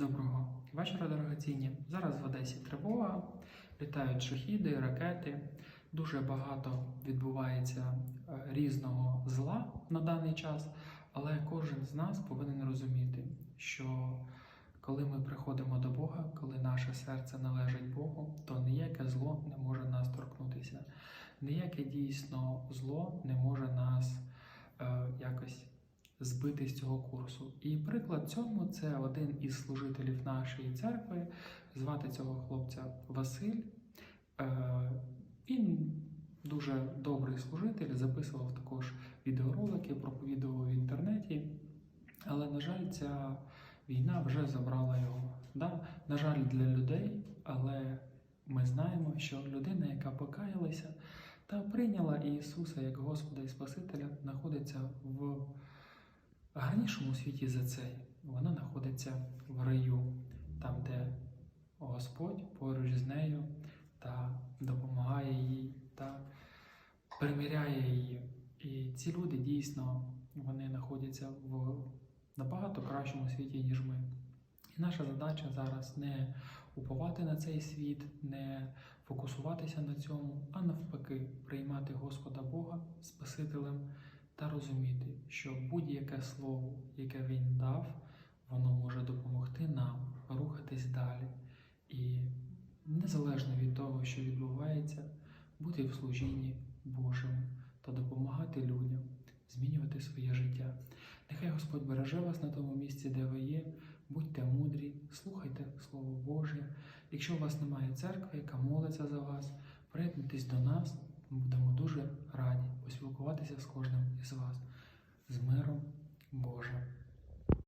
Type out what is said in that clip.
Доброго вечора, дорогоцінні. Зараз в Одесі тривога, літають шахіди, ракети. Дуже багато відбувається е, різного зла на даний час, але кожен з нас повинен розуміти, що коли ми приходимо до Бога, коли наше серце належить Богу, то ніяке зло не може нас торкнутися. Ніяке дійсно зло не може нас збити з цього курсу. І приклад цьому це один із служителів нашої церкви. Звати цього хлопця Василь. Е, Він дуже добрий служитель, записував також відеоролики, проповідував в інтернеті. Але, на жаль, ця війна вже забрала його. Да? На жаль, для людей, але ми знаємо, що людина, яка покаялася та прийняла Ісуса як Господа і Спасителя, знаходиться в гарнішому світі за цей. Вона знаходиться в раю, там, де Господь поруч з нею та допомагає їй та примиряє її. І ці люди дійсно вони знаходяться в набагато кращому світі, ніж ми. І наша задача зараз не уповати на цей світ, не фокусуватися на цьому, а навпаки, приймати Господа розуміти, що будь-яке слово, яке він дав, воно може допомогти нам рухатись далі. І незалежно від того, що відбувається, бути в служінні Божому та допомагати людям змінювати своє життя. Нехай Господь береже вас на тому місці, де ви є. Будьте мудрі, слухайте Слово Боже. Якщо у вас немає церкви, яка молиться за вас, приєднуйтесь до нас. Ми будемо дуже раді поспілкуватися з кожним із вас. З миром Божим.